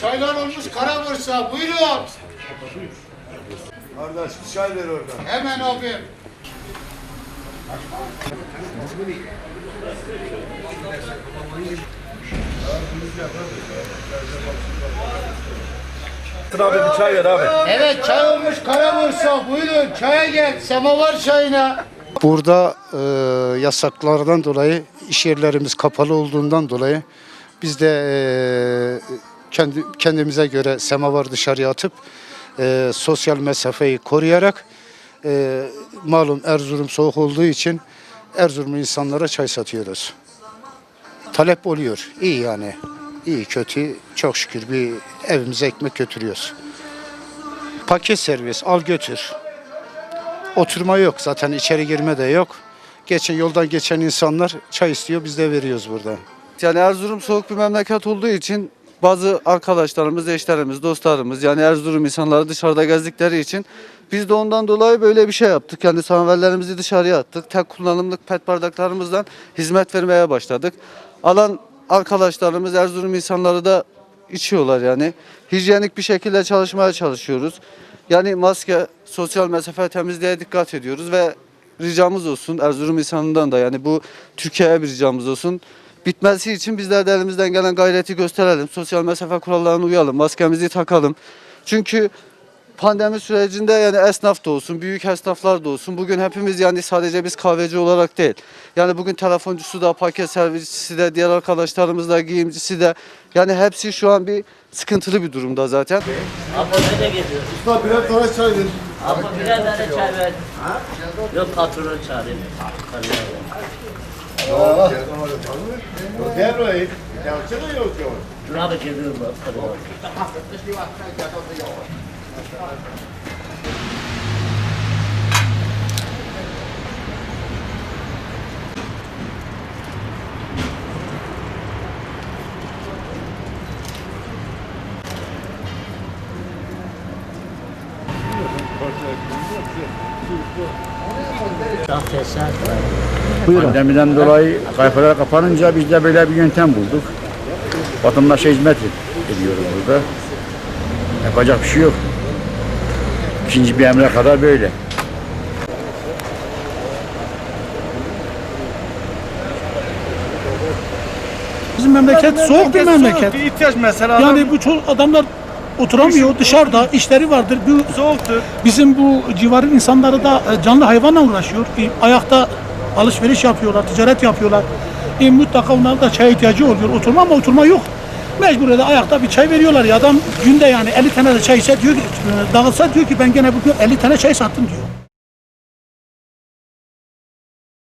çayına buyurun. Kardeş bir çay ver oradan. Hemen abi. Abi bir çay ver abi. Evet çay olmuş Karabursa. Buyurun çaya gel. Semavar çayına. Burada e, yasaklardan dolayı iş yerlerimiz kapalı olduğundan dolayı biz de e, kendi kendimize göre semavar dışarıya atıp e, sosyal mesafeyi koruyarak e, malum Erzurum soğuk olduğu için Erzurumlu insanlara çay satıyoruz. Talep oluyor. İyi yani. İyi kötü çok şükür bir evimize ekmek götürüyoruz. Paket servis al götür. Oturma yok zaten içeri girme de yok. Geçen yoldan geçen insanlar çay istiyor biz de veriyoruz burada. Yani Erzurum soğuk bir memleket olduğu için bazı arkadaşlarımız, eşlerimiz, dostlarımız yani Erzurum insanları dışarıda gezdikleri için biz de ondan dolayı böyle bir şey yaptık. Yani samaverlerimizi dışarıya attık. Tek kullanımlık pet bardaklarımızdan hizmet vermeye başladık. Alan arkadaşlarımız Erzurum insanları da içiyorlar yani. Hijyenik bir şekilde çalışmaya çalışıyoruz. Yani maske, sosyal mesafe, temizliğe dikkat ediyoruz ve ricamız olsun Erzurum insanından da yani bu Türkiye'ye bir ricamız olsun. Bitmesi için bizler de elimizden gelen gayreti gösterelim. Sosyal mesafe kurallarına uyalım. Maskemizi takalım. Çünkü pandemi sürecinde yani esnaf da olsun, büyük esnaflar da olsun. Bugün hepimiz yani sadece biz kahveci olarak değil. Yani bugün telefoncusu da, paket servisçisi de, diğer arkadaşlarımız da, giyimcisi de. Yani hepsi şu an bir sıkıntılı bir durumda zaten. Abla nereye gidiyorsun? Usta birer tane çay ver. Abla birer tane çay ver. Yok patronu çağırayım. Ver orayı. Gerçi de yok yok. Dur fesat var. Pandemiden dolayı sayfalar kapanınca biz de böyle bir yöntem bulduk. Vatandaşa hizmet ediyoruz burada. Yapacak bir şey yok. İkinci bir emre kadar böyle. Bizim memleket soğuk bir memleket. Bir ihtiyaç mesela. Yani bu ço- adamlar oturamıyor dışarıda işleri vardır. Bu soğuktur. bizim bu civarın insanları da e, canlı hayvanla uğraşıyor. E, Ayakta alışveriş yapıyorlar, ticaret yapıyorlar. E, mutlaka onların da çaya ihtiyacı oluyor. Oturma ama oturma yok. Mecbur de ayakta bir çay veriyorlar ya adam günde yani 50 tane de çay içse diyor ki, e, dağıtsa diyor ki ben gene bugün 50 tane çay sattım diyor.